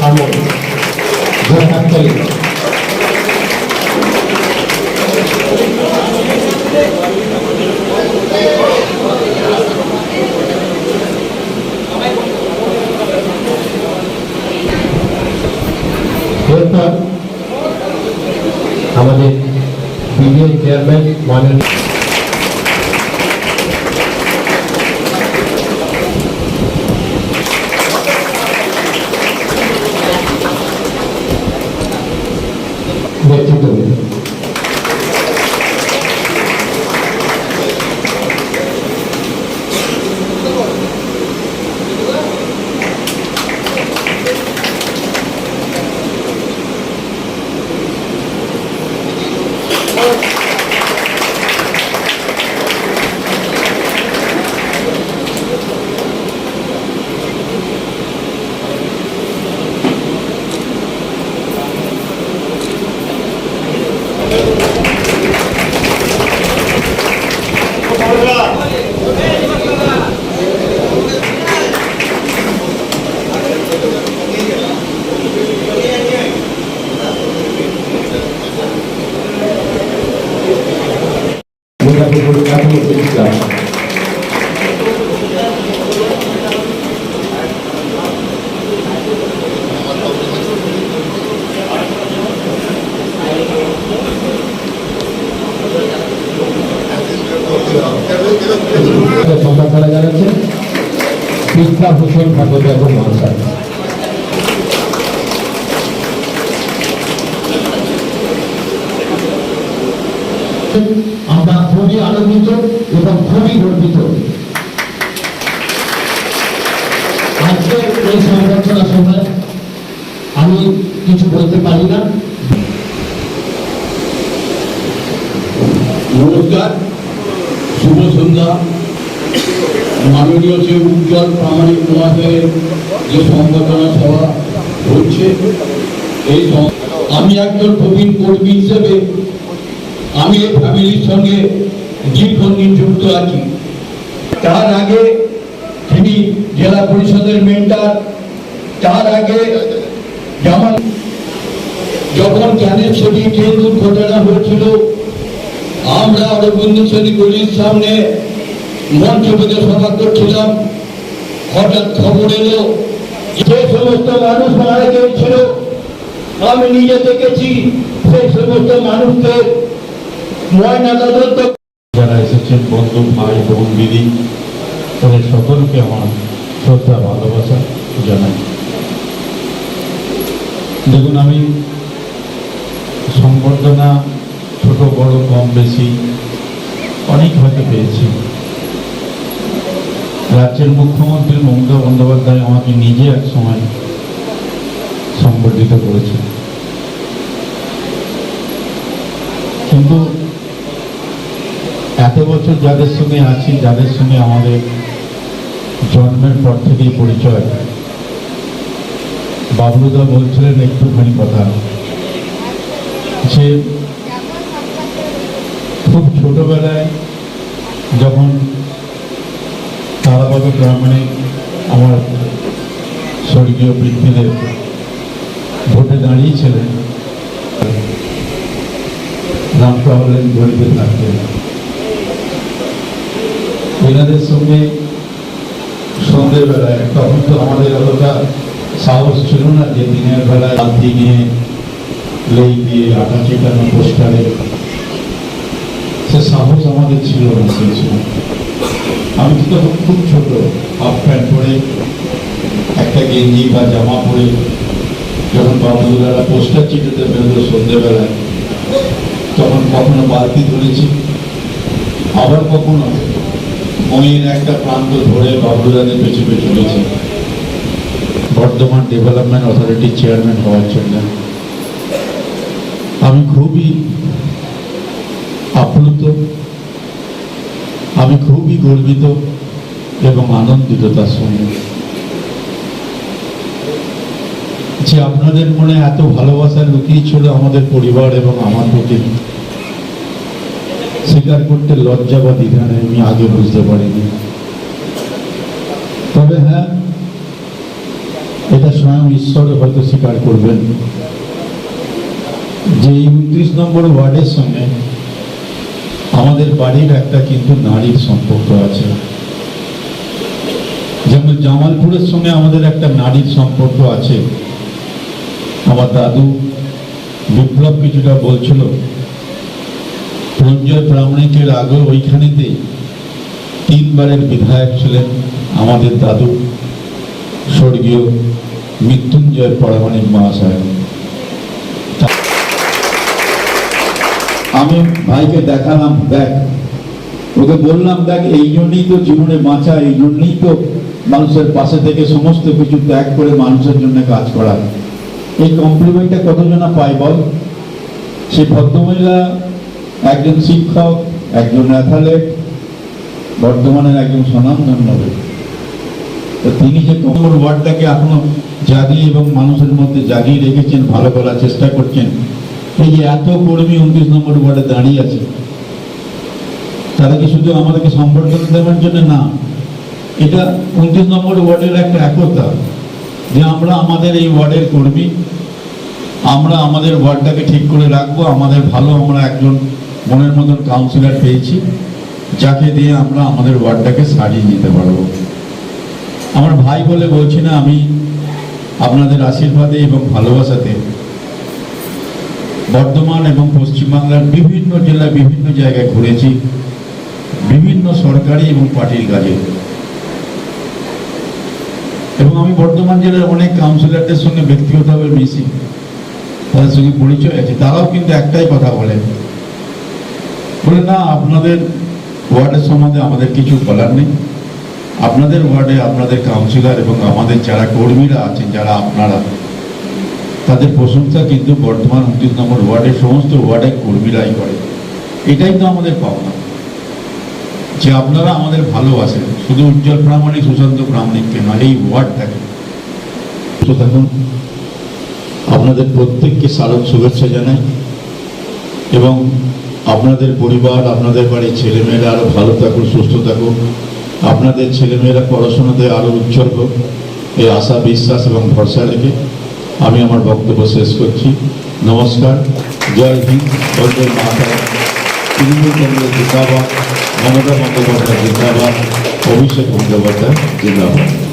Harmony হাততালি এরপর আমাদের বিডিএ চেয়ারম্যান মাননীয় বিদ্যা ভূষণ ভট্টাচার্য মহাশয় আমরা খুবই আনন্দিত এবং খুবই গর্বিত। আজকে এই সংবর্ধনা সময় আমি কিছু বলতে পারি না। নমস্কার, শুভ সন্ধ্যা। মাননীয় শ্রী উজ্জ্বল প্রামাণিক মহাশয়ের যে সংগঠনা সভা হচ্ছে, এই আমি একজন প্রবীণ কর্মী হিসেবে আমি এই ফ্যামিলির সঙ্গে দীর্ঘদিন যুক্ত আছি। তার আগে তিনি জেলা পরিষদের মেন্টার, তার আগে যেমন যখন জ্ঞানের ছবি ট্রেন দুর্ঘটনা হয়েছিল, আমরা অরবিন্দ সেনী গলির সামনে মঞ্চ পেতে সভা করছিলাম। হঠাৎ খবর এলো, যে সমস্ত মানুষ মারা গিয়েছিল, আমি নিজে দেখেছি সেই সমস্ত মানুষকে ময়না যারা এসেছেন বন্ধু, ভাই বোন দিদি, তাদের সকলকে আমার শ্রদ্ধা, ভালোবাসা জানাই। দেখুন, আমি সংবর্ধনা, ছোট, বড়, কম, বেশি অনেক হয়তো পেয়েছি। রাজ্যের মুখ্যমন্ত্রী মমতা বন্দ্যোপাধ্যায় আমাকে নিজে এক সময় সংবর্ধিত করেছে কিন্তু এত বছর যাদের সঙ্গে আছি, যাদের সঙ্গে আমাদের জন্মের পর থেকেই পরিচয়, বাবলুদা বলছিলেন একটুখানি কথা, যে খুব ছোটবেলায় যখন তারাবাবু গ্রামে আমার স্বর্গীয় বৃদ্ধিদের ভোটে দাঁড়িয়েছিলেন। নামটা হলেন গরিবের থাকতেন। এনাদের সঙ্গে সন্ধ্যেবেলায় তখন তো আমাদের অতটা সাহস ছিল না যে দিনের বেলায় বালতি নিয়ে লেই দিয়ে আটা চেটানো পোস্টারে। সে সাহস আমাদের ছিল না, সেই সময়। আমি তো তখন খুব ছোট। হাফ প্যান্ট পরে, একটা গেঞ্জি বা জামা পরে যখন বাবুদারা পোস্টার চিটাতে বেরোলো সন্ধ্যেবেলায় তখন কখনো বালতি ধরেছি, আবার কখনো বইয়ের একটা প্রান্ত ধরে বাবুরাদের পেছু পেছু গেছে বর্ধমান ডেভেলপমেন্ট অথরিটির চেয়ারম্যান হওয়ার জন্য। আমি খুবই আপ্লুত। আমি খুবই গর্বিত এবং আনন্দিত তার সঙ্গে। যে আপনাদের মনে এত ভালোবাসা লুকিয়ে ছিল আমাদের পরিবার এবং আমার প্রতি, স্বীকার করতে লজ্জা বা দ্বিধা নেই, আমি আগে বুঝতে পারিনি। তবে হ্যাঁ এটা স্বয়ং ঈশ্বর হয়তো স্বীকার করবেন। যে উনত্রিশ নম্বর ওয়ার্ডের সঙ্গে আমাদের বাড়ির একটা কিন্তু নারীর সম্পর্ক আছে। যেমন জামালপুরের সঙ্গে আমাদের একটা নারীর সম্পর্ক আছে। আমার দাদু বিপ্লব কিছুটা বলছিল রঞ্জয় প্রামাণিকের আগে ওইখানেতে তিনবারের বিধায়ক ছিলেন আমাদের দাদু। স্বর্গীয় মৃত্যুঞ্জয় পরামাণিক মহাশয়। আমি ভাইকে দেখালাম, দেখ। ওকে বললাম, দেখ, এই জন্যই তো জীবনে বাঁচা, এই জন্যই তো মানুষের পাশে থেকে সমস্ত কিছু ত্যাগ করে মানুষের জন্য কাজ করা। এই কমপ্লিমেন্টটা কতজনা পায় বল? সে ভদ্রমহিলা, একজন শিক্ষক, একজন অ্যাথলেট বর্ধমানের একজন স্বনামধন্য। তো তিনি যে নম্বর ওয়ার্ডটাকে এখনও জাগিয়ে এবং মানুষের মধ্যে জাগিয়ে রেখেছেন, ভালো করার চেষ্টা করছেন এই যে এত কর্মী উনত্রিশ নম্বর ওয়ার্ডে দাঁড়িয়ে আছে, তারা কি শুধু আমাদেরকে সম্বর্ধনা দেওয়ার জন্য? না। এটা উনত্রিশ নম্বর ওয়ার্ডের একটা একতা যে আমরা আমাদের এই ওয়ার্ডের কর্মী, আমরা আমাদের ওয়ার্ডটাকে ঠিক করে রাখব, আমাদের ভালো আমরা একজন মনের মতন কাউন্সিলর পেয়েছি, যাকে দিয়ে আমরা আমাদের ওয়ার্ডটাকে সারিয়ে নিতে পারব। আমার ভাই বলে বলছি না, আমি আপনাদের আশীর্বাদে এবং ভালোবাসাতে বর্ধমান এবং পশ্চিমবাংলার বিভিন্ন জেলা বিভিন্ন জায়গায় ঘুরেছি, বিভিন্ন সরকারি এবং পার্টির কাজে। এবং আমি বর্ধমান জেলার অনেক কাউন্সিলরদের সঙ্গে ব্যক্তিগতভাবে মিশি, তাদের সঙ্গে পরিচয় আছে, তারাও কিন্তু একটাই কথা বলে। বলে, না, আপনাদের ওয়ার্ডের সম্বন্ধে আমাদের কিছু বলার নেই। আপনাদের ওয়ার্ডে আপনাদের কাউন্সিলর এবং আমাদের যারা কর্মীরা আছেন, যারা আপনারা তাদের প্রশংসা কিন্তু বর্তমান উনত্রিশ নম্বর ওয়ার্ডের সমস্ত ওয়ার্ডের কর্মীরাই করে। এটাই তো আমাদের পাওনা। যে আপনারা আমাদের ভালোবাসেন, শুধু উজ্জ্বল প্রামাণিক সুশান্ত প্রামাণিককে নয়, এই ওয়ার্ডটাকে। সুস্থ থাকুন আপনাদের প্রত্যেককে স্মারক শুভেচ্ছা জানাই, এবং আপনাদের পরিবার, আপনাদের বাড়ির ছেলেমেয়েরা আরও ভালো থাকুক, সুস্থ থাকুক। আপনাদের ছেলেমেয়েরা পড়াশোনাতে আরও উজ্জ্বল হোক, এই আশা, বিশ্বাস এবং ভরসা রেখে আমি আমার বক্তব্য শেষ করছি। নমস্কার। জয় হিন্দ। মাতা তৃণমূল কংগ্রেস জিন্দাবাদ। মমতা বন্দ্যোপাধ্যায় জিন্দাবাদ। অভিষেক বন্দ্যোপাধ্যায় জিন্দাবাদ।